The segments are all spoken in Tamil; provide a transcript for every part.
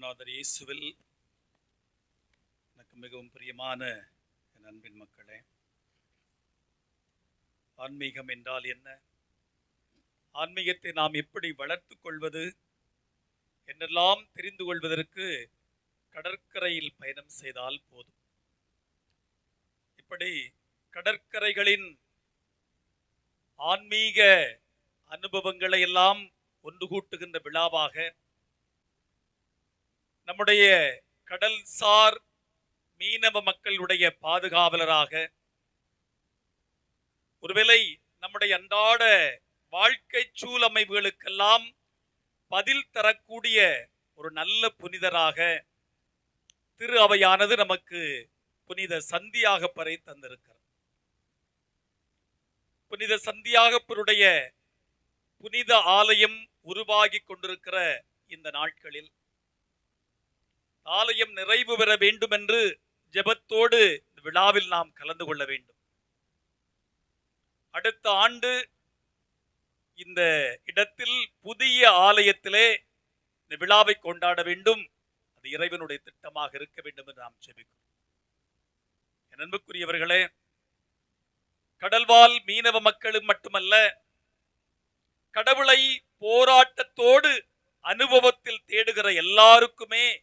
குருநாதர் இயேசுவில் எனக்கு மிகவும் பிரியமான என் அன்பின் மக்களே ஆன்மீகம் என்றால் என்ன? ஆன்மீகத்தை நாம் எப்படி வளர்த்துக் கொள்வது? என்றெல்லாம் தெரிந்து கொள்வதற்கு கடற்கரையில் பயணம் செய்தால் போதும். இப்படி கடற்கரைகளின் ஆன்மீக அனுபவங்களை எல்லாம் ஒன்று கூட்டுகின்ற விழாவாக நம்முடைய கடல்சார் மீனவ மக்களுடைய பாதுகாவலராக ஒருவேளை நம்முடைய அன்றாட வாழ்க்கை சூழமைவுகளுக்கெல்லாம் பதில் தரக்கூடிய ஒரு நல்ல புனிதராக திரு அவையானது நமக்கு புனித சந்தியாக பறை தந்திருக்கிறார். புனித சந்தியாகப்பருடைய புனித ஆலயம் உருவாகி கொண்டிருக்கிற இந்த நாட்களில் ஆலயம் நிறைவு பெற வேண்டும் என்று ஜெபத்தோடு இந்த விழாவில் நாம் கலந்து கொள்ள வேண்டும். அடுத்த ஆண்டு இந்த இடத்தில் புதிய ஆலயத்திலே இந்த விழாவை கொண்டாட வேண்டும். அது இறைவனுடைய திட்டமாக இருக்க வேண்டும் என்று நாம் ஜெபிக்கிறோம். என் அன்புக்குரியவர்களே கடல்வாழ் மீனவ மக்களும் மட்டுமல்ல கடவுளை போராட்டத்தோடு அனுபவத்தில் தேடுகிற எல்லாருக்குமே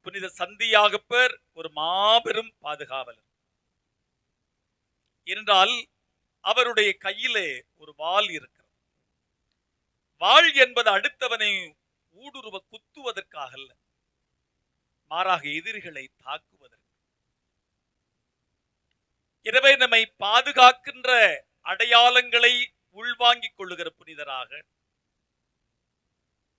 புனித சந்தியாகப்பர் ஒரு மாபெரும் பாதுகாவலர். என்றால் அவருடைய கையிலே ஒரு வாள் இருக்கிறது. வாள் என்பது அடுத்தவனை ஊடுருவ குத்துவதற்காக அல்ல மாறாக எதிரிகளை தாக்குவதற்கு. எனவே நம்மை பாதுகாக்கின்ற அடையாளங்களை உள்வாங்கிக் கொள்ளுகிற புனிதராக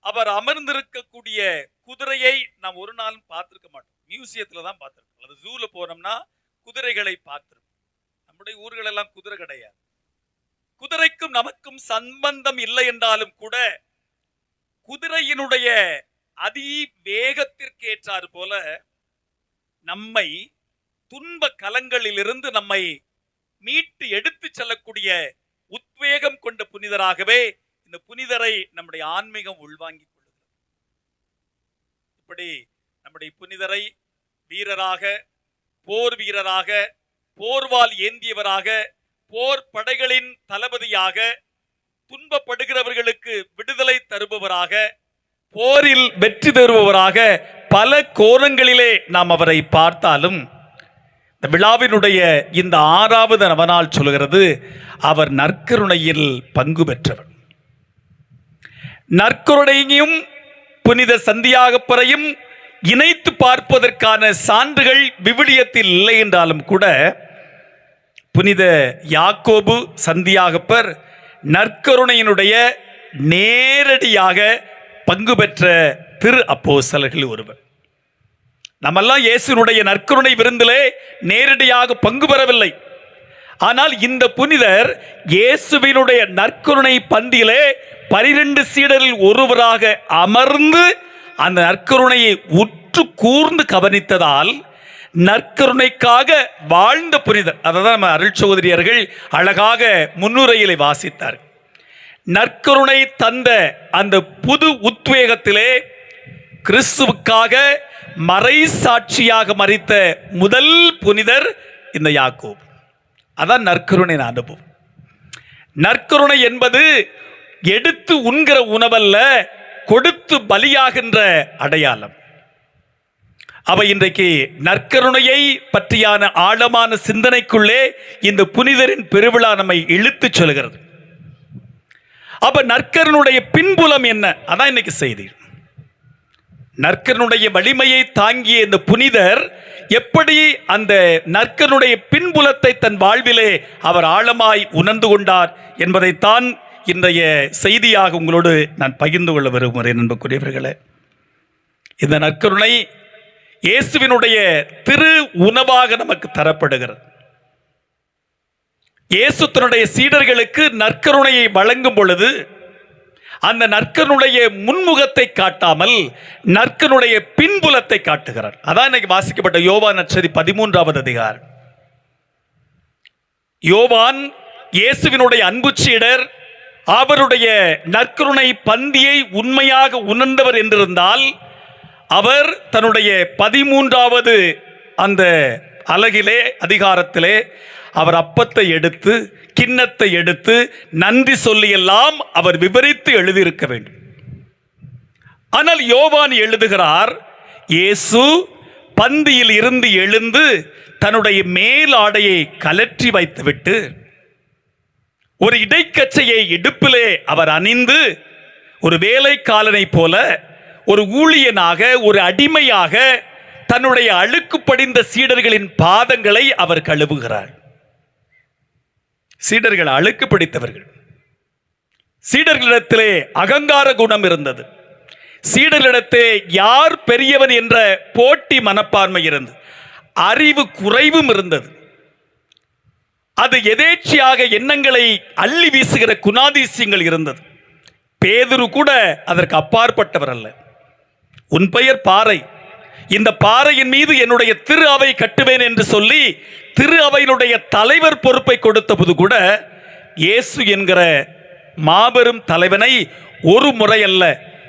அவர் அமர்ந்திருக்கக்கூடிய குதிரையை நாம் ஒரு நாளும் பார்த்துருக்க மாட்டோம். மியூசியத்தில் தான் பார்த்துருக்கோம். அல்லது ஜூல போனோம்னா குதிரைகளை பார்த்துருக்கோம் நம்முடைய ஊர்களெல்லாம் குதிரை கிடையாது. குதிரைக்கும் நமக்கும் சம்பந்தம் இல்லை என்றாலும் கூட குதிரையினுடைய அதி வேகத்திற்கு ஏற்றாறு போல நம்மை துன்ப கலங்களிலிருந்து நம்மை மீட்டு எடுத்து செல்லக்கூடிய உத்வேகம் கொண்ட புனிதராகவே இந்த புனிதரை நம்முடைய ஆன்மீகம் உள்வாங்கிக் கொள்ளுகிறது. இப்படி நம்முடைய புனிதரை வீரராக போர் வீரராக போர்வால் ஏந்தியவராக போர் படைகளின் தளபதியாக துன்பப்படுகிறவர்களுக்கு விடுதலை தருபவராக போரில் வெற்றி பெறுபவராக பல கோணங்களிலே நாம் அவரை பார்த்தாலும் இந்த விழாவினுடைய இந்த ஆறாவது நவநாள் சொல்கிறது அவர் நற்கருணையில் பங்கு பெற்றவர். நற்கருணையும் புனித சந்தியாகப்பரையும் இணைத்து பார்ப்பதற்கான சான்றுகள் விவிலியத்தில் இல்லை என்றாலும் கூட புனித யாக்கோபு சந்தியாகப்பர் நற்கருணையினுடைய நேரடியாக பங்கு பெற்ற திரு அப்போசலர்கள் ஒருவர். நம்மெல்லாம் இயேசுனுடைய நற்கருணை விருந்திலே நேரடியாக பங்கு பெறவில்லை. ஆனால் இந்த புனிதர் இயேசுவினுடைய நற்கருணை பந்தியிலே பனிரெண்டு சீடரில் ஒருவராக அமர்ந்து அந்த நற்கருணையை உற்று கூர்ந்து கவனித்ததால் நற்கருணைக்காக வாழ்ந்த புனிதர். அதை தான் நம்ம அருள் சகோதரியர்கள் அழகாக முன்னுரையிலே வாசித்தார். நற்கருணை தந்த அந்த புது உத்வேகத்திலே கிறிஸ்துவுக்காக மறை சாட்சியாக மறித்த முதல் புனிதர் இந்த யாக்கோப். அதான் நற்கருணையின் அனுபவம். நற்கருணை என்பது எடுத்து உண்கிற உணவல்ல கொடுத்து பலியாகின்ற அடையாளம். அவ இன்றைக்கு நற்கருணையை பற்றியான ஆழமான சிந்தனைக்குள்ளே இந்த புனிதரின் பெருவிழா நம்மை இழுத்துச் சொல்கிறது. அப்ப நற்கருணுடைய பின்புலம் என்ன? அதான் இன்னைக்கு செய்தி. நற்கனுடைய வலிமையை தாங்கிய இந்த புனிதர் எப்படி அந்த நற்கனுடைய பின்புலத்தை தன் வாழ்விலே அவர் ஆழமாய் உணர்ந்து கொண்டார் என்பதைத்தான் இன்றைய செய்தியாக உங்களோடு நான் பகிர்ந்து கொள்ள விரும்புகிறேன் நண்பக்குரியவர்களே இந்த நற்கருணை இயேசுவினுடைய திரு உணவாக நமக்கு தரப்படுகிறது. இயேசு தன்னுடைய சீடர்களுக்கு நற்கருணையை வழங்கும் பொழுது அந்த நற்கனுடைய முன்முகத்தை காட்டாமல் நற்கனுடைய பின்புலத்தை காட்டுகிறார். அதான் இன்னைக்கு வாசிக்கப்பட்ட யோவான் நச்சதி பதிமூன்றாவது அதிகாரம். யோவான் இயேசுவினுடைய அன்பு சீடர் அவருடைய நற்கருணை பந்தியை உண்மையாக உணர்ந்தவர் என்றிருந்தால் அவர் தன்னுடைய பதிமூன்றாவது அந்த அலகிலே அதிகாரத்திலே அவர் அப்பத்தை எடுத்து கிண்ணத்தை எடுத்து நன்றி சொல்லியெல்லாம் அவர் விவரித்து எழுதியிருக்க வேண்டும். ஆனால் யோவான் எழுதுகிறார் இயேசு பந்தியில் இருந்து எழுந்து தன்னுடைய மேல் ஆடையை கலற்றி வைத்துவிட்டு ஒரு இடைக்கச்சையை இடுப்பிலே அவர் அணிந்து ஒரு வேலைக்காலனை போல ஒரு ஊழியனாக ஒரு அடிமையாக தன்னுடைய அழுக்கு படிந்த சீடர்களின் பாதங்களை அவர் கழுவுகிறார். சீடர்கள் அழுக்கு பிடித்தவர்கள். சீடர்களிடத்திலே அகங்கார குணம் இருந்தது. சீடர்களிடத்தே யார் பெரியவன் என்ற போட்டி மனப்பான்மை இருந்தது. அறிவு குறைவும் இருந்தது. அது எதேச்சியாக எண்ணங்களை அள்ளி வீசுகிற குணாதிசயங்கள் இருந்தது. பேதுரு கூட அதற்கு அப்பாற்பட்டவர் அல்ல. உன் பெயர் பாறை. இந்த பாறையின் மீது என்னுடைய திரு அவை கட்டுவேன் என்று சொல்லி திரு அவையினுடைய தலைவர் பொறுப்பை கொடுத்தபோது கூட இயேசு என்கிற மாபெரும் தலைவனை ஒரு முறை அல்ல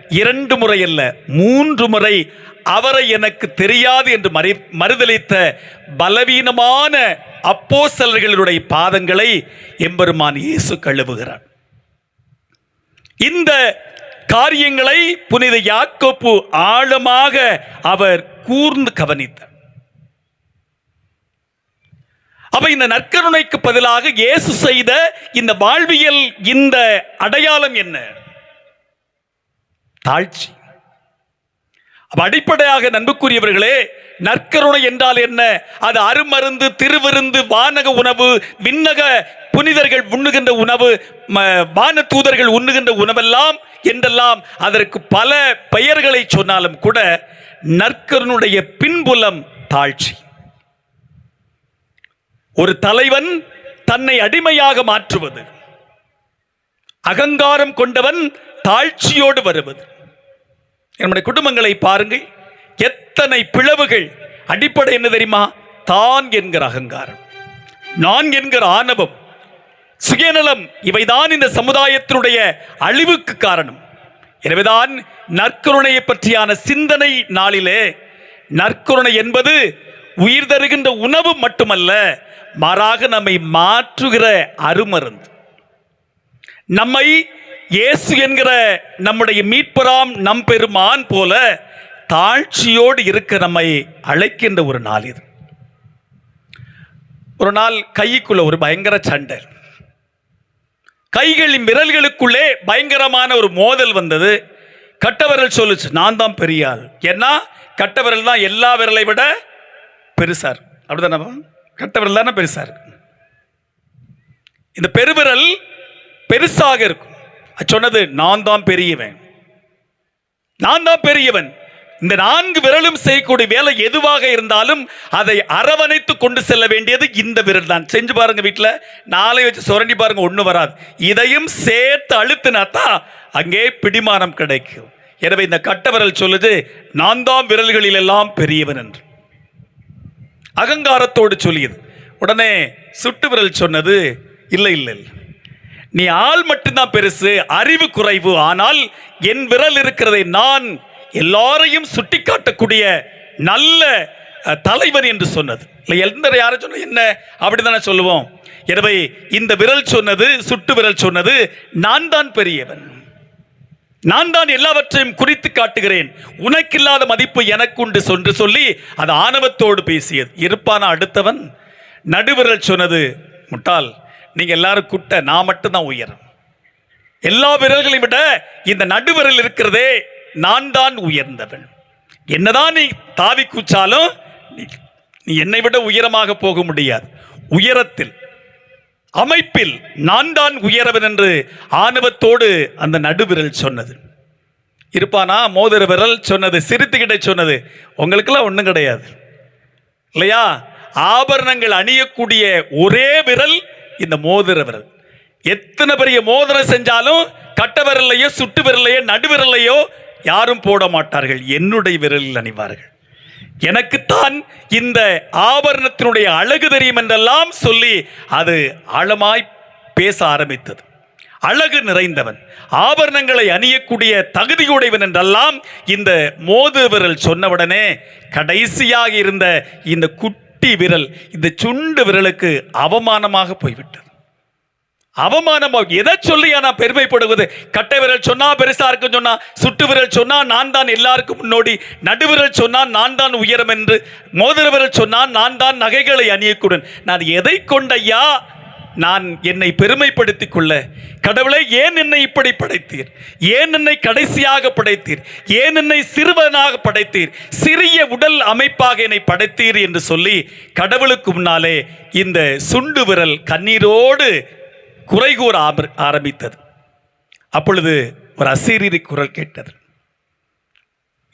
இரண்டு முறை அல்ல மூன்று முறை அவரை எனக்கு தெரியாது என்று மறி மறுதளித்த பலவீனமான அப்போ செல்களுடைய பாதங்களை எம்பெருமான் இயேசு கழுவுகிறார். இந்த காரியங்களை புனித யாக்கோப்பு ஆழமாக அவர் கூர்ந்து கவனித்தார். அப்ப இந்த நற்கருணைக்கு பதிலாக இயேசு செய்த இந்த வாழ்வியல் இந்த அடையாளம் என்ன? தாழ்ச்சி. அடிப்படையாக நண்புக்குரியவர்களே நற்கருணை என்றால் என்ன? அது அருமருந்து திருவிருந்து வானக உணவு விண்ணக புனிதர்கள் உண்ணுகின்ற உணவு ம- வான தூதர்கள் உண்ணுகின்ற உணவெல்லாம் என்றெல்லாம் அதற்கு பல பெயர்களை சொன்னாலும் கூட நற்கருனுடைய பின்புலம் தாழ்ச்சி. ஒரு தலைவன் தன்னை அடிமையாக மாற்றுவது அகங்காரம் கொண்டவன் தாழ்ச்சியோடு வருவது. நம்முடைய குடும்பங்களை பாருங்கள் எத்தனை பிளவுகள் அடிப்படை என்ன தெரியுமா? தான் என்கிற அகங்காரம் நான் என்கிற ஆணவம். சுயநலம் இவைதான் இந்த சமுதாயத்தினுடைய அழிவுக்கு காரணம். எனவேதான் நற்கருணையை பற்றியான சிந்தனை நாளிலே நற்கருணை என்பது உயிர் தருகின்ற உணவு மட்டுமல்ல மாறாக நம்மை மாற்றுகிற அருமருந்து. நம்மை இயேசு என்கிற நம்முடைய மீட்பராம் நம் பெருமான் போல தாழ்ச்சியோடு இருக்க நம்மை அழைக்கின்ற ஒரு நாள் இது. ஒரு நாள் கைக்குள்ள ஒரு பயங்கர சண்டை. கைகளின் விரல்களுக்குள்ளே பயங்கரமான ஒரு மோதல் வந்தது. கட்டவரல் சொல்லுச்சு நான் தான் பெரிய ஏன்னா கட்டவிரல் தான் எல்லா விரலை விட பெருசார். அப்படிதான கட்டவரல் தானே பெருசார். இந்த பெருவிரல் பெருசாக இருக்கும். அது சொன்னது நான் தான் பெரியவன். நான் தான் பெரியவன். இந்த நான்கு விரலும் செய்யக்கூடிய வேலை எதுவாக இருந்தாலும் அதை அரவணைத்து கொண்டு செல்ல வேண்டியது இந்த விரல் தான் செஞ்சு பாருங்க வீட்டில் நாளை வச்சு சுரண்டி பாருங்க ஒன்றும் வராது. இதையும் சேர்த்து அழுத்தினா தான் அங்கே பிடிமானம் கிடைக்கும். எனவே இந்த கட்ட விரல் சொல்லுது நான் தான் விரல்களில் எல்லாம் பெரியவன் என்று. அகங்காரத்தோடு சொல்லியது. உடனே சுட்டு விரல் சொன்னது இல்லை இல்லை. நீ ஆள் மட்டும்தான் பெருசு அறிவு குறைவு. ஆனால் என் விரல் இருக்கிறதை நான் எல்லாரையும் சுட்டிக்காட்டக்கூடிய நல்ல தலைவர் என்று சொன்னது. இல்லை எந்த யாரை சொன்ன என்ன? அப்படிதானே சொல்லுவோம். எனவே இந்த விரல் சொன்னது சுட்டு விரல் சொன்னது நான் தான் பெரியவன். நான் தான் எல்லாவற்றையும் குறித்து காட்டுகிறேன். உனக்கில்லாத மதிப்பு எனக்குண்டு சொன்று சொல்லி அது ஆணவத்தோடு பேசியது. இருப்பான அடுத்தவன்? நடுவிரல் சொன்னது முட்டாள். நீங்கள் எல்லாரும் குட்ட நான் மட்டும்தான் உயரம். எல்லா விரல்களையும் விட இந்த நடுவிரல் இருக்கிறதே நான் தான் உயர்ந்தவன் என்னதான் நீ தாவி கூச்சாலும் நீ என்னை விட உயரமாக போக முடியாது. உயரத்தில் அமைப்பில் நான் தான் உயரவன் என்று ஆணவத்தோடு அந்த நடுவிரல் சொன்னது. இருப்பானா? மோதிர விரல் சொன்னது சிரித்துக்கிட்ட சொன்னது. உங்களுக்கெல்லாம் ஒன்றும் கிடையாது. இல்லையா? ஆபரணங்கள் அணியக்கூடிய ஒரே விரல் இந்த மோதிர விரல். எத்தனை பெரிய மோதிரம் செஞ்சாலும் கட்ட விரல்லையோ சுட்டு விரல்லையோ நடுவிரல்லையோ யாரும் போட மாட்டார்கள். என்னுடைய விரலில் அணிவார்கள். எனக்குத்தான் இந்த ஆபரணத்தினுடைய அழகு தெரியும் என்றெல்லாம் சொல்லி அது ஆழமாய் பேச ஆரம்பித்தது. அழகு நிறைந்தவன் ஆபரணங்களை அணியக்கூடிய தகுதியுடையவன் என்றெல்லாம் இந்த மோது விரல் சொன்னவுடனே கடைசியாக இருந்த இந்த குட்டி விரல் இந்த சுண்டு விரலுக்கு அவமானமாக போய்விட்டது. அவமானம்? எதை சொல்லி நான் பெருமைப்படுவது? கட்டை விரல் சொன்னா பெருசா இருக்கும் சொன்னா சுட்டு விரல் சொன்னா நான் தான் எல்லாருக்கும் முன்னோடி நடுவிரல் சொன்னா நான் தான் உயரம் என்று மோதிர விரல் சொன்னா நான் தான் நகைகளை அணியக்கூடன் நான் எதை கொண்டையா நான் என்னை பெருமைப்படுத்திக் கொள்ள. கடவுளை ஏன் என்னை இப்படி படைத்தீர்? ஏன் என்னை கடைசியாக படைத்தீர்? ஏன் என்னை சிறுவனாக படைத்தீர்? சிறிய உடல் அமைப்பாக என்னை படைத்தீர் என்று சொல்லி கடவுளுக்கு முன்னாலே இந்த சுண்டு விரல் கண்ணீரோடு குறை கூற ஆரம்பித்தது. அப்பொழுது ஒரு அசீரி குரல் கேட்டது.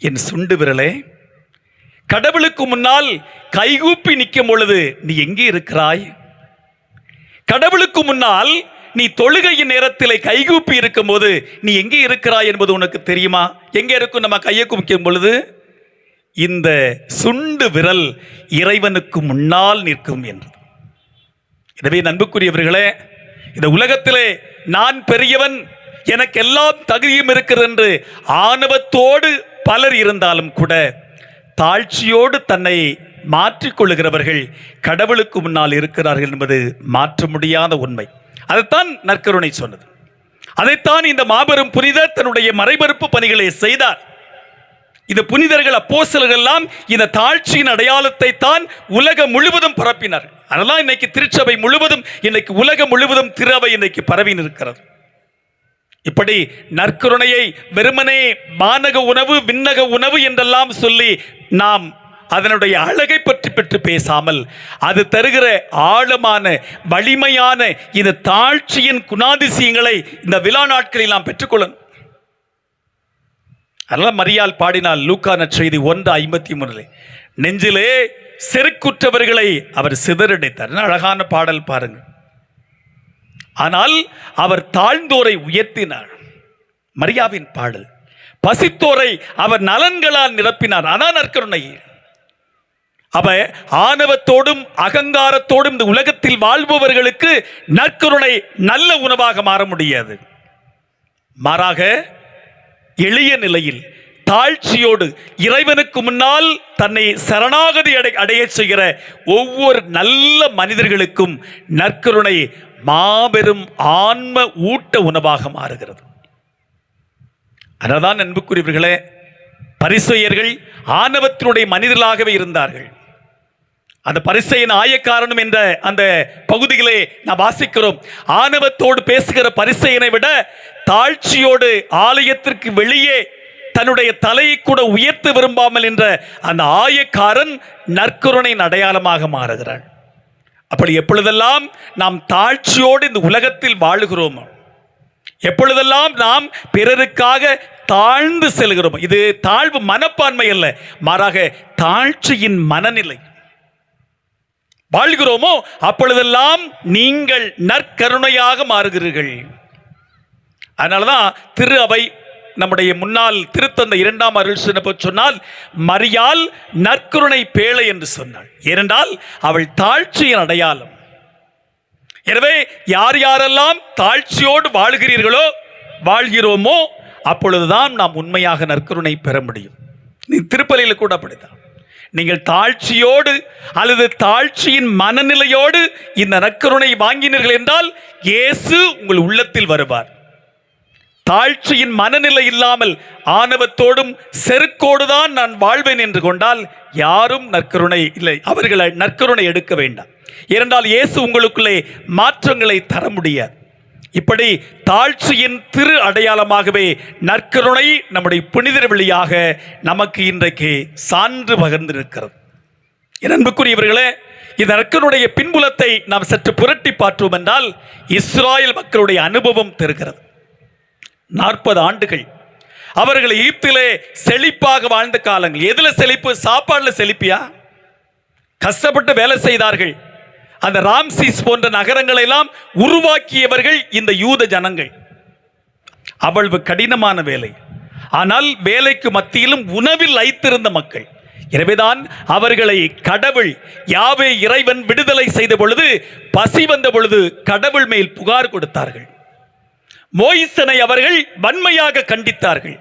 என் சுண்டு விரலே கடவுளுக்கு முன்னால் கைகூப்பி நிற்கும் பொழுது நீ எங்கே இருக்கிறாய்? கடவுளுக்கு முன்னால் நீ தொழுகையின் நேரத்தில் கைகூப்பி இருக்கும்போது நீ எங்கே இருக்கிறாய் என்பது உனக்கு தெரியுமா? எங்கே இருக்கும் நம்ம கையை குமிக்கும் பொழுது? இந்த சுண்டு விரல் இறைவனுக்கு முன்னால் நிற்கும் என்று எனவே நண்புக்குரியவர்களே இந்த உலகத்திலே நான் பெரியவன் எனக்கு எல்லாம் தகுதியும் இருக்கிறது என்று ஆணவத்தோடு பலர் இருந்தாலும் கூட தாழ்ச்சியோடு தன்னை மாற்றிக்கொள்ளுகிறவர்கள் கடவுளுக்கு முன்னால் இருக்கிறார்கள் என்பது மாற்ற முடியாத உண்மை. அதைத்தான் நற்கருணை சொன்னது. அதைத்தான் இந்த மாபெரும் புனிதர் தன்னுடைய மறைபரப்பு பணிகளை செய்தார். இந்த புனிதர்கள் அப்போசல்கள் எல்லாம் இந்த தாழ்ச்சியின் அடையாளத்தை தான் உலகம் முழுவதும் பரப்பினார்கள். அதெல்லாம் இன்னைக்கு திருச்சபை முழுவதும் இன்னைக்கு உலகம் முழுவதும் திருவை இன்னைக்கு பரவி நிற்கிறது. இப்படி நற்கருணையை வெறுமனே மானக உணவு விண்ணக உணவு என்றெல்லாம் சொல்லி நாம் அதனுடைய அழகை பற்றி பெற்று பேசாமல் அது தருகிற ஆழமான வலிமையான இந்த தாழ்ச்சியின் குணாதிசயங்களை இந்த விழா நாட்களில் நாம் பெற்றுக்கொள்ளணும். அதனால் மரியால் பாடினால் லூக்கான செய்தி ஒன்று ஐம்பத்தி மூணுல நெஞ்சிலே செருக்குற்றவர்களை அவர் சிதறடைத்தார். அழகான பாடல் பாருங்கள். ஆனால் அவர் தாழ்ந்தோரை உயர்த்தினார். மரியாவின் பாடல். பசித்தோரை அவர் நலன்களால் நிரப்பினார். அதான் நற்கருணை. அவ ஆணவத்தோடும் அகங்காரத்தோடும் இந்த உலகத்தில் வாழ்பவர்களுக்கு நற்கருணை நல்ல உணவாக மாற முடியாது. மாறாக எளிய நிலையில் தாழ்ச்சியோடு இறைவனுக்கு முன்னால் தன்னை சரணாகதி அடை அடையச் செய்கிற ஒவ்வொரு நல்ல மனிதர்களுக்கும் நற்கருணை மாபெரும் ஆன்ம ஊட்ட உணவாக மாறுகிறது. அதனால்தான் அன்புக்குரியவர்களே பரிசெயர்கள் ஆணவத்தினுடைய மனிதர்களாகவே இருந்தார்கள். அந்த பரிசையின் ஆயக்காரனும் என்ற அந்த பகுதிகளை நாம் வாசிக்கிறோம். ஆணவத்தோடு பேசுகிற பரிசையனை விட தாழ்ச்சியோடு ஆலயத்திற்கு வெளியே தன்னுடைய தலையை கூட உயர்த்த விரும்பாமல் என்ற அந்த ஆயக்காரன் நற்கருணையின் அடையாளமாக மாறுகிறான். அப்படி எப்பொழுதெல்லாம் நாம் தாழ்ச்சியோடு இந்த உலகத்தில் வாழுகிறோமோ எப்பொழுதெல்லாம் நாம் பிறருக்காக தாழ்ந்து செல்கிறோம் இது தாழ்வு மனப்பான்மை அல்ல மாறாக தாழ்ச்சியின் மனநிலை. வாழ்கிறோமோ அப்பொழுதெல்லாம் நீங்கள் நற்கருணையாக மாறுகிறீர்கள். அதனாலதான் திரு அவை நம்முடைய முன்னால் திருத்தந்த இரண்டாம் அருள் சிறப்பு சொன்னால் மரியாள் நற்கருணை பேழை என்று சொன்னாள். ஏனென்றால் அவள் தாழ்ச்சியின் அடையாளம். எனவே யார் யாரெல்லாம் தாழ்ச்சியோடு வாழ்கிறீர்களோ வாழ்கிறோமோ அப்பொழுதுதான் நாம் உண்மையாக நற்கருணை பெற முடியும். நீ திருப்பலியில் கூட அப்படித்தான். நீங்கள் தாழ்ச்சியோடு அல்லது தாழ்ச்சியின் மனநிலையோடு இந்த நற்கருணை வாங்கினீர்கள் என்றால் இயேசு உங்கள் உள்ளத்தில் வருவார். தாழ்ச்சியின் மனநிலை இல்லாமல் ஆணவத்தோடும் செருக்கோடுதான் நான் வாழ்வேன் என்று கொண்டால் யாரும் நற்கருணை இல்லை. அவர்களை நற்கருணை எடுக்க வேண்டாம். இரண்டால் இயேசு உங்களுக்குள்ளே மாற்றங்களை தர முடியாது. இப்படி தாழ்ச்சியின் திரு அடையாளமாகவே நற்கருணை நம்முடைய புனிதர் வழியாக நமக்கு இன்றைக்கு சான்று பகிர்ந்திருக்கிறது. அன்புக்குரியவர்களே இந்த நற்கருடைய பின்புலத்தை நாம் சற்று புரட்டி பார்த்தோம் என்றால் இஸ்ராயல் மக்களுடைய அனுபவம் தருகிறது. நாற்பது ஆண்டுகள். அவர்கள் ஈப்திலே செழிப்பாக வாழ்ந்த காலங்கள். எதில் செழிப்பு? சாப்பாடில் செழிப்பியா? கஷ்டப்பட்டு வேலை செய்தார்கள். அந்த ராம்சீஸ் போன்ற நகரங்களை எல்லாம் உருவாக்கியவர்கள் இந்த யூத ஜனங்கள். அவ்வளவு கடினமான வேலை. ஆனால் வேலைக்கு மத்தியிலும் உணவில் ஐத்திருந்த மக்கள். எனவேதான் அவர்களை கடவுள் யாவே இறைவன் விடுதலை செய்த பொழுது பசி வந்த பொழுது கடவுள் மேல் புகார் கொடுத்தார்கள். மோயிசனை அவர்கள் வன்மையாக கண்டித்தார்கள்.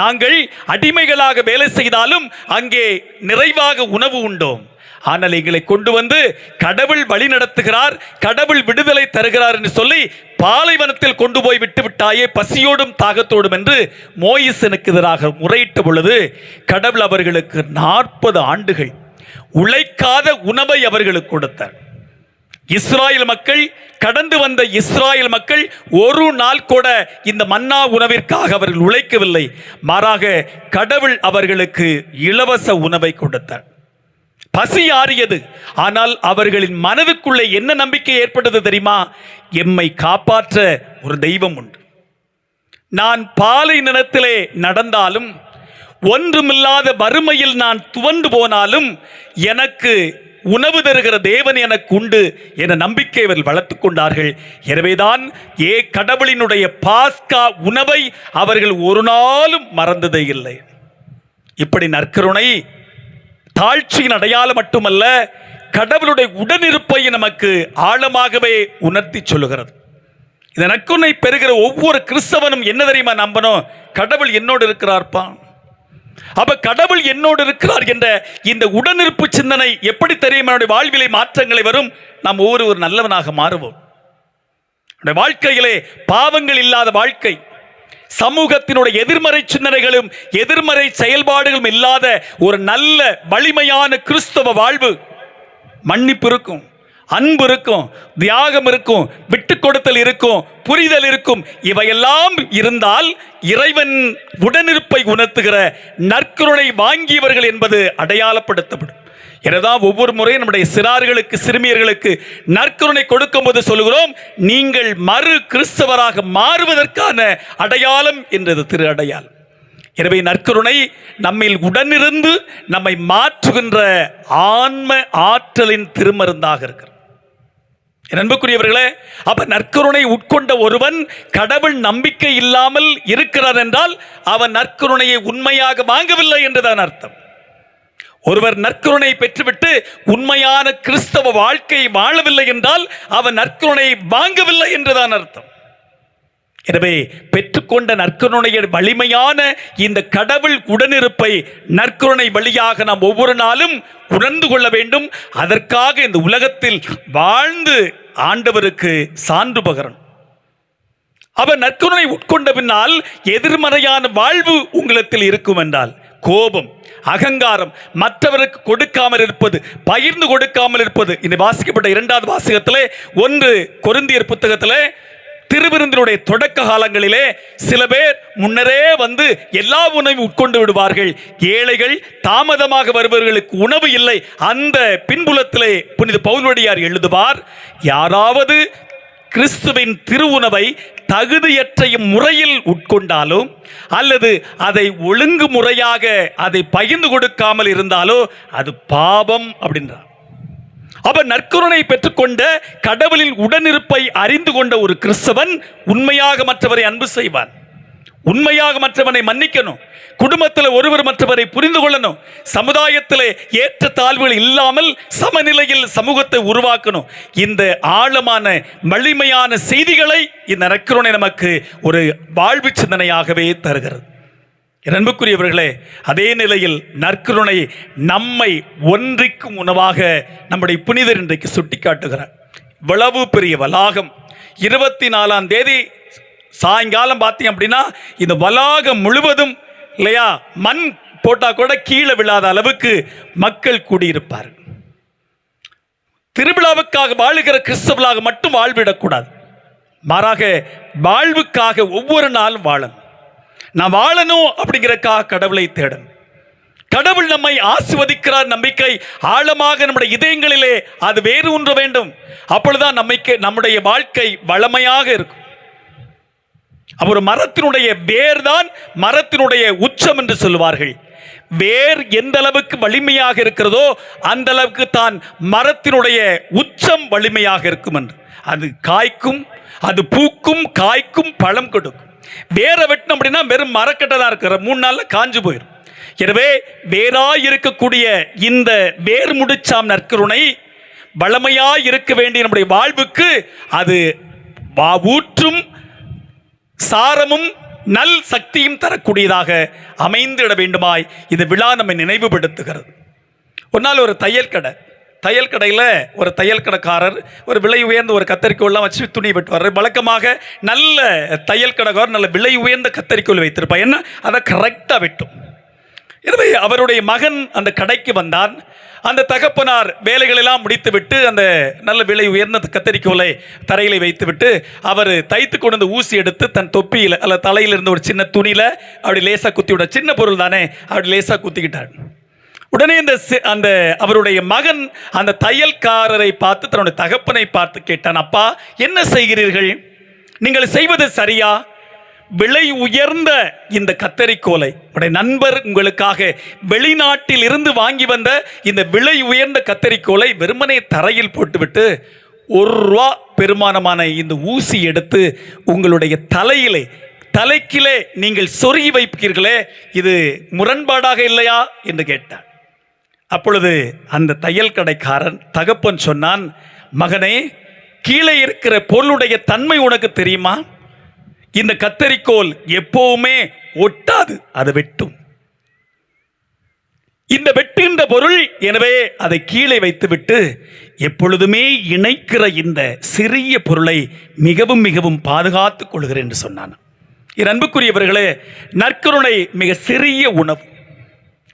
நாங்கள் அடிமைகளாக வேலை செய்தாலும் அங்கே நிறைவாக உணவு உண்டோம். ஆனால் எங்களை கொண்டு வந்து கடவுள் வழி நடத்துகிறார் கடவுள் விடுதலை தருகிறார் என்று சொல்லி பாலைவனத்தில் கொண்டு போய் விட்டு விட்டாயே பசியோடும் தாகத்தோடும் என்று மோயிசனுக்கு எதிராக முறையிட்ட பொழுது கடவுள் அவர்களுக்கு நாற்பது ஆண்டுகள் உழைக்காத உணவை அவர்களுக்கு கொடுத்தார். இஸ்ராயல் மக்கள் கடந்து வந்த இஸ்ராயல் மக்கள் ஒரு நாள் கூட இந்த மன்னா உணவிற்காக அவர்கள் உழைக்கவில்லை. மாறாக கடவுள் அவர்களுக்கு இலவச உணவை கொடுத்தார். பசி ஆறியது. ஆனால் அவர்களின் மனதுக்குள்ளே என்ன நம்பிக்கை ஏற்பட்டது தெரியுமா? எம்மை காப்பாற்ற ஒரு தெய்வம் உண்டு. நான் பாலை நிலத்திலே நடந்தாலும் ஒன்றுமில்லாத வறுமையில் நான் துவண்டு போனாலும் எனக்கு உணவு தருகிற தேவன் எனக்கு உண்டு என நம்பிக்கை அவர்கள் வளர்த்துக் கொண்டார்கள். எனவேதான் ஏ கடவுளினுடைய பாஸ்கா உணவை அவர்கள் ஒரு நாளும் மறந்ததே இல்லை. இப்படி நற்கருணை தாழ்ச்சியின் அடையாளம் மட்டுமல்ல கடவுளுடைய உடனிருப்பை நமக்கு ஆழமாகவே உணர்த்தி சொல்லுகிறது. இந்த நற்குணை பெறுகிற ஒவ்வொரு கிறிஸ்தவனும் என்ன தெரியுமா நம்பணும்? கடவுள் என்னோடு இருக்கிறார்ப்பான் அப்ப கடவுள் என்னோடு இருக்கிறார் என்ற இந்த உடனிருப்பு சிந்தனை எப்படி தெரியும்? என்னுடைய வாழ்விலை மாற்றங்களை வரும். நாம் ஒவ்வொரு ஒரு நல்லவனாக மாறுவோம். வாழ்க்கையிலே பாவங்கள் இல்லாத வாழ்க்கை சமூகத்தினுடைய எதிர்மறை சிந்தனைகளும் எதிர்மறை செயல்பாடுகளும் இல்லாத ஒரு நல்ல வலிமையான கிறிஸ்தவ வாழ்வு மன்னிப்பு இருக்கும். அன்பு இருக்கும் தியாகம் இருக்கும் விட்டு கொடுத்தல் இருக்கும் புரிதல் இருக்கும் இவையெல்லாம் இருந்தால் இறைவன் உடனிருப்பை உணர்த்துகிற நற்கருணை வாங்கியவர்கள் என்பது அடையாளப்படுத்தப்படும். எனதான் ஒவ்வொரு முறையும் நம்முடைய சிறார்களுக்கு சிறுமியர்களுக்கு நற்கருணை கொடுக்கும்போது சொல்கிறோம் நீங்கள் மறு கிறிஸ்தவராக மாறுவதற்கான அடையாளம் என்றது திரு அடையாளம். எனவே நற்கருணை நம்மில் உடனிருந்து நம்மை மாற்றுகின்ற ஆன்ம ஆற்றலின் திருமருந்தாக இருக்கிறது. அன்புக்குரியவர்களே அப்ப நற்கருணை உட்கொண்ட ஒருவன் கடவுள் நம்பிக்கை இல்லாமல் இருக்கிறார் என்றால் அவன் நற்கருணையை உண்மையாக வாங்கவில்லை என்றுதான் அர்த்தம். ஒருவர் நற்கருணை பெற்றுவிட்டு உண்மையான கிறிஸ்தவ வாழ்க்கையை வாழவில்லை என்றால் அவன் நற்கருணையை வாங்கவில்லை என்றுதான் அர்த்தம். எனவே பெற்றுக்கொண்ட நற்கருணைய வலிமையான இந்த கடவுள் உடனிருப்பை நற்கருணை வழியாக நாம் ஒவ்வொரு நாளும் உணர்ந்து கொள்ள வேண்டும். அதற்காக இந்த உலகத்தில் வாழ்ந்து ஆண்டவருக்கு சான்று பகரன் அவர் நற்கருணை உட்கொண்ட பின்னால் எதிர்மறையான வாழ்வு உங்களத்தில் இருக்கும் என்றால் கோபம் அகங்காரம் மற்றவருக்கு கொடுக்காமல் இருப்பது பகிர்ந்து கொடுக்காமல் இருப்பது. இந்த வாசிக்கப்பட்ட இரண்டாவது வாசகத்திலே ஒன்று கொருந்தியர் புத்தகத்திலே திருவிருந்தினுடைய தொடக்க காலங்களிலே சில பேர் முன்னரே வந்து எல்லா உணவையும் உட்கொண்டு விடுவார்கள். ஏழைகள் தாமதமாக வருபவர்களுக்கு உணவு இல்லை. அந்த பின்புலத்திலே புனித பவுல்வடியார் எழுதுவார் யாராவது கிறிஸ்துவின் திருவுணவை தகுதியற்ற முறையில் உட்கொண்டாலோ அல்லது அதை ஒழுங்கு முறையாக அதை பகிர்ந்து கொடுக்காமல் இருந்தாலோ அது பாபம் அப்படின்றார். அவர் நற்கருணை பெற்றுக்கொண்ட கடவுளின் உடனிருப்பை அறிந்து கொண்ட ஒரு கிறிஸ்தவன் உண்மையாக மற்றவரை அன்பு செய்வான். உண்மையாக மற்றவனை மன்னிக்கணும். குடும்பத்தில் ஒருவர் மற்றவரை புரிந்து கொள்ளணும். சமுதாயத்தில் ஏற்ற தாழ்வுகள் இல்லாமல் சமநிலையில் சமூகத்தை உருவாக்கணும். இந்த ஆழமான வலிமையான செய்திகளை இந்த நற்கருணை நமக்கு ஒரு வாழ்வு சிந்தனையாகவே தருகிறது. என் அன்புக்குரியவர்களே அதே நிலையில் நற்கருணை நம்மை ஒன்றிக்கும் உணவாக நம்முடைய புனிதர் இன்றைக்கு சுட்டிக்காட்டுகிறார். இவ்வளவு பெரிய வளாகம். இருபத்தி நாலாம் தேதி சாயங்காலம் பார்த்தீங்க அப்படின்னா இந்த வளாகம் முழுவதும் இல்லையா மண் போட்டால் கூட கீழே விழாத அளவுக்கு மக்கள் கூடியிருப்பார். திருவிழாவுக்காக வாழுகிற கிறிஸ்தவர்களாக மட்டும் வாழ்விடக்கூடாது. மாறாக வாழ்வுக்காக ஒவ்வொரு நாளும் வாழணும். நான் வாழணும் அப்படிங்கிறக்கா கடவுளை தேடணும். கடவுள் நம்மை ஆசிர்வதிக்கிறார் நம்பிக்கை ஆழமாக நம்முடைய இதயங்களிலே அது வேறு ஒன்று வேண்டும். அப்பொழுதுதான் நம்மைக்கு நம்முடைய வாழ்க்கை வளமையாக இருக்கும். ஒரு மரத்தினுடைய வேர் தான் மரத்தினுடைய உச்சம் என்று சொல்லுவார்கள். வேர் எந்த அளவுக்கு வலிமையாக இருக்கிறதோ அந்த அளவுக்கு தான் மரத்தினுடைய உச்சம் வலிமையாக இருக்கும் என்று அது காய்க்கும் அது பூக்கும் காய்க்கும் பழம் கொடுக்கும். வேரை வெட்டணும் அப்படின்னா வெறும் மரக்கட்டை தான் இருக்கிற. மூணு நாளில் காஞ்சு போயிடும் எனவே வேராய் இருக்கக்கூடிய இந்த வேர் முடிச்சாம் நற்கருணை வளமையாய் இருக்க வேண்டிய நம்முடைய வாழ்வுக்கு அது வா- ஊற்றும் சாரமும் நல் சக்தியும் தரக்கூடியதாக அமைந்திட வேண்டுமாய் இந்த விழா நம்மை நினைவுபடுத்துகிறது. ஒரு நாள் ஒரு தையல் கடை. தையல் கடையில் ஒரு தையல் கடைக்காரர் ஒரு விலை உயர்ந்த ஒரு கத்தரிக்கோல்லாம் வச்சு துணி வெட்டுவார். வழக்கமாக நல்ல தையல் கடைக்காரர் நல்ல விலை உயர்ந்த கத்தரிக்கோல் வைத்திருப்பார். என்ன? அதை கரெக்டாக வெட்டும். எனவே அவருடைய மகன் அந்த கடைக்கு வந்தான். அந்த தகப்பனார் வேலைகளெல்லாம் முடித்துவிட்டு அந்த நல்ல விலை உயர்ந்த கத்தரிக்கோலை தரையில வைத்துவிட்டு அவர் தைத்து கொண்டு வந்து ஊசி எடுத்து தன் தொப்பியில் அல்ல தலையில் இருந்த ஒரு சின்ன துணியில் அப்படி லேசாக குத்தி விட சின்ன பொருள் தானே அப்படி லேசாக குத்திக்கிட்டார். உடனே இந்த அந்த அவருடைய மகன் அந்த தையல்காரரை பார்த்து தன்னுடைய தகப்பனை பார்த்து கேட்டான் அப்பா என்ன செய்கிறீர்கள்? நீங்கள் செய்வது சரியா? விலை உயர்ந்த இந்த கத்தரிக்கோலை உடைய நண்பர் உங்களுக்காக வெளிநாட்டில் இருந்து வாங்கி வந்த இந்த விலை உயர்ந்த கத்தரிக்கோலை வெறுமனே தரையில் போட்டுவிட்டு ஒரு ரூபா பெருமானமான இந்த ஊசி எடுத்து உங்களுடைய தலையிலே தலைக்கிலே நீங்கள் சொருகி வைப்பீர்களே இது முரண்பாடாக இல்லையா? என்று கேட்டார் அப்பொழுது அந்த தையல் கடைக்காரன் தகப்பன் சொன்னான் மகனே கீழே இருக்கிற பொருளுடைய தன்மை உனக்கு தெரியுமா? இந்த கத்தரிக்கோல் எப்பவுமே ஒட்டாது அது வெட்டும். இந்த வெட்டுகின்ற பொருள் எனவே அதை கீழே வைத்துவிட்டு எப்பொழுதுமே இணைக்கிற இந்த சிறிய பொருளை மிகவும் மிகவும் பாதுகாத்துக் கொள்கிறேன் என்று சொன்னான். என் அன்புக்குரியவர்களே நற்கருணை மிக சிறிய உணவு.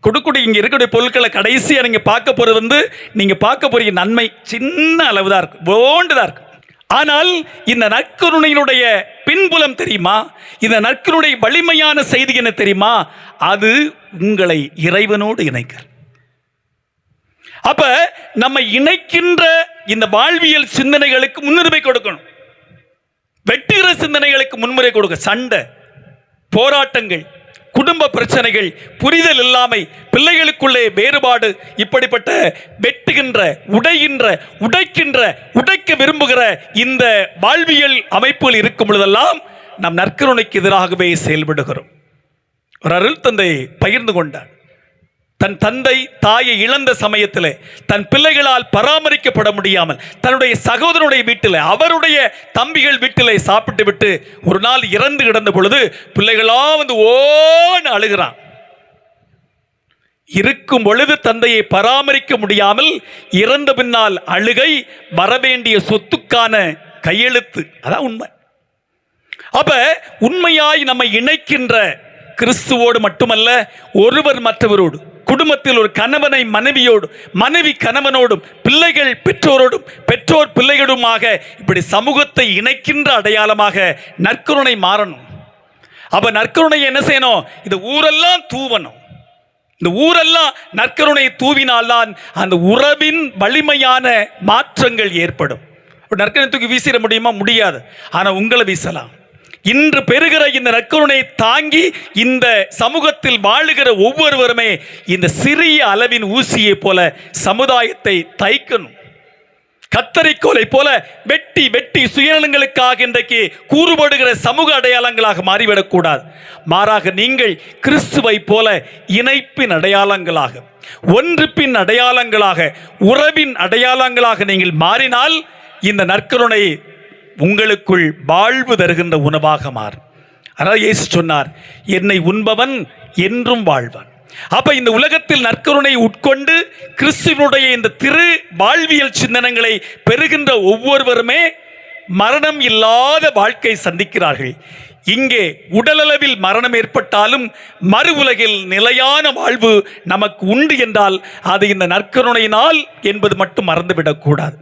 கொடுக்கூடிய இங்கே இருக்கக்கூடிய பொருட்களை கடைசியாக நீங்கள் பார்க்க போகிறது வந்து நீங்கள் பார்க்க போகிற நன்மை. சின்ன அளவு தான் இருக்கு. போண்டு இருக்கும் இருக்கு. ஆனால் இந்த நற்கருணையினுடைய பின்புலம் தெரியுமா? இந்த நற்கருணை வலிமையான செய்தி என்ன தெரியுமா? அது உங்களை இறைவனோடு இணைக்கிறது. அப்ப நம்ம இணைக்கின்ற இந்த வாழ்வியல் சிந்தனைகளுக்கு முன்னுரிமை கொடுக்கணும். வெட்டுகிற சிந்தனைகளுக்கு முன்முறை கொடுக்க சண்டை போராட்டங்கள் குடும்ப பிரச்சனைகள் புரிதல் இல்லாமை பிள்ளைகளுக்குள்ளே வேறுபாடு இப்படிப்பட்ட வெட்டுகின்ற உடைகின்ற உடைக்கின்ற உடைக்க விரும்புகிற இந்த வாழ்வியல் அமைப்புகள் இருக்கும் பொழுதெல்லாம் நம் நற்கருணைக்கு எதிராகவே செயல்படுகிறோம். ஒரு அருள் தந்தை பகிர்ந்து கொண்டார். தன் தந்தை தாயை இழந்த சமயத்தில் தன் பிள்ளைகளால் பராமரிக்கப்பட முடியாமல் தன்னுடைய சகோதரனுடைய வீட்டில் அவருடைய தம்பிகள் வீட்டில் சாப்பிட்டு விட்டு ஒரு நாள் இறந்து கிடந்த பொழுது பிள்ளைகளா வந்து ஓன்னு அழுகிறான். இருக்கும் பொழுது தந்தையை பராமரிக்க முடியாமல் இறந்த பின்னால் அழுகை வரவேண்டிய சொத்துக்கான கையெழுத்து. அதான் உண்மை. அப்ப உண்மையாய் நம்மை இணைக்கின்ற கிறிஸ்துவோடு மட்டுமல்ல ஒருவர் மற்றவரோடு. குடும்பத்தில் ஒரு கணவனை மனைவியோடும் மனைவி கணவனோடும் பிள்ளைகள் பெற்றோரோடும் பெற்றோர் பிள்ளைகளுமாக இப்படி சமூகத்தை இணைக்கின்ற அடையாளமாக நற்கருணை மாறணும். அப்போ நற்கருணை என்ன செய்யணும்? இந்த ஊரெல்லாம் தூவணும். இந்த ஊரெல்லாம் நற்கருணையை தூவினால்தான் அந்த உறவின் வலிமையான மாற்றங்கள் ஏற்படும். நற்கருணை தூக்கி வீசிட முடியுமா? முடியாது. ஆனால் உங்களை வீசலாம். இன்று பெறுகிற இந்த நற்கருணை தாங்கி இந்த சமூகத்தில் வாழுகிற ஒவ்வொருவருமே இந்த சிறிய அளவின் ஊசியை போல சமுதாயத்தை தைக்கணும். கத்தரிக்கோலை போல வெட்டி வெட்டி சுயநலங்களுக்காக இன்றைக்கு கூறுபடுகிற சமூக அடையாளங்களாக மாறிவிடக்கூடாது. மாறாக நீங்கள் கிறிஸ்துவை போல இணைப்பின் அடையாளங்களாக ஒன்றுப்பின் அடையாளங்களாக உறவின் அடையாளங்களாக நீங்கள் மாறினால் இந்த நற்கருணை உங்களுக்குள் வாழ்வு தருகின்ற உணவாக மாறும். அதாவது இயேசு சொன்னார் என்னை உண்பவன் என்றும் வாழ்வான். அப்ப இந்த உலகத்தில் நற்கருணை உட்கொண்டு கிறிஸ்துவனுடைய இந்த திரு வாழ்வியல் சிந்தனங்களை பெறுகின்ற ஒவ்வொருவருமே மரணம் இல்லாத வாழ்க்கை சந்திக்கிறார்கள். இங்கே உடலளவில் மரணம் ஏற்பட்டாலும் மறு உலகில் நிலையான வாழ்வு நமக்கு உண்டு என்றால் அது இந்த நற்கருணையினால் என்பது மட்டும் மறந்துவிடக்கூடாது.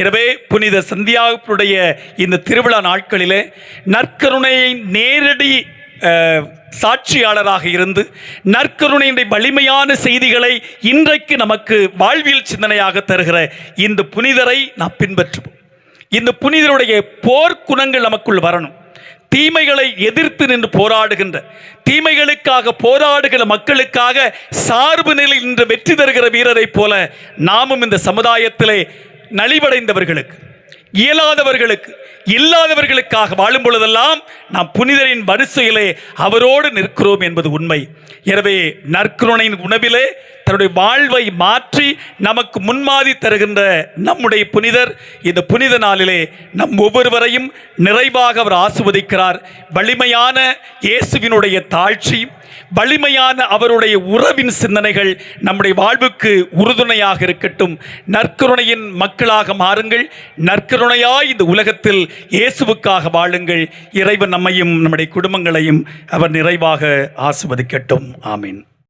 எனவே புனித சந்தியாவுடைய இந்த திருவிழா நாட்களிலே நற்கருணையை நேரடி சாட்சியாளராக இருந்து நற்கருணையினுடைய வலிமையான செய்திகளை இன்றைக்கு நமக்கு வாழ்வியல் சிந்தனையாக தருகிற இந்த புனிதரை நாம் பின்பற்றுவோம். இந்த புனிதருடைய போர்க்குணங்கள் நமக்குள் வரணும். தீமைகளை எதிர்த்து நின்று போராடுகின்ற தீமைகளுக்காக போராடுகிற மக்களுக்காக சார்பு நிலை நின்று வெற்றி தருகிற வீரரைப் போல நாமும் இந்த சமுதாயத்திலே நலிவடைந்தவர்களுக்கு இயலாதவர்களுக்கு இல்லாதவர்களுக்காக வாழும் பொழுதெல்லாம் நாம் புனிதரின் வரிசையிலே அவரோடு நிற்கிறோம் என்பது உண்மை. எனவே நற்கருணையின் உணவிலே தன்னுடைய வாழ்வை மாற்றி நமக்கு முன்மாதி தருகின்ற நம்முடைய புனிதர் இந்த புனித நாளிலே நம் ஒவ்வொருவரையும் நிறைவாக அவர் ஆசுவதிக்கிறார் வலிமையான இயேசுவினுடைய தாழ்ச்சி வலிமையான அவருடைய உறவின் சிந்தனைகள் நம்முடைய வாழ்வுக்கு உறுதுணையாக இருக்கட்டும். நற்கருணையின் மக்களாக மாறுங்கள். நற்கருணையாய் இந்த உலகத்தில் இயேசுவுக்காக வாழுங்கள். இறைவன் நம்மையும் நம்முடைய குடும்பங்களையும் அவர் நிறைவாக ஆசிர்வதிக்கட்டும். ஆமீன்.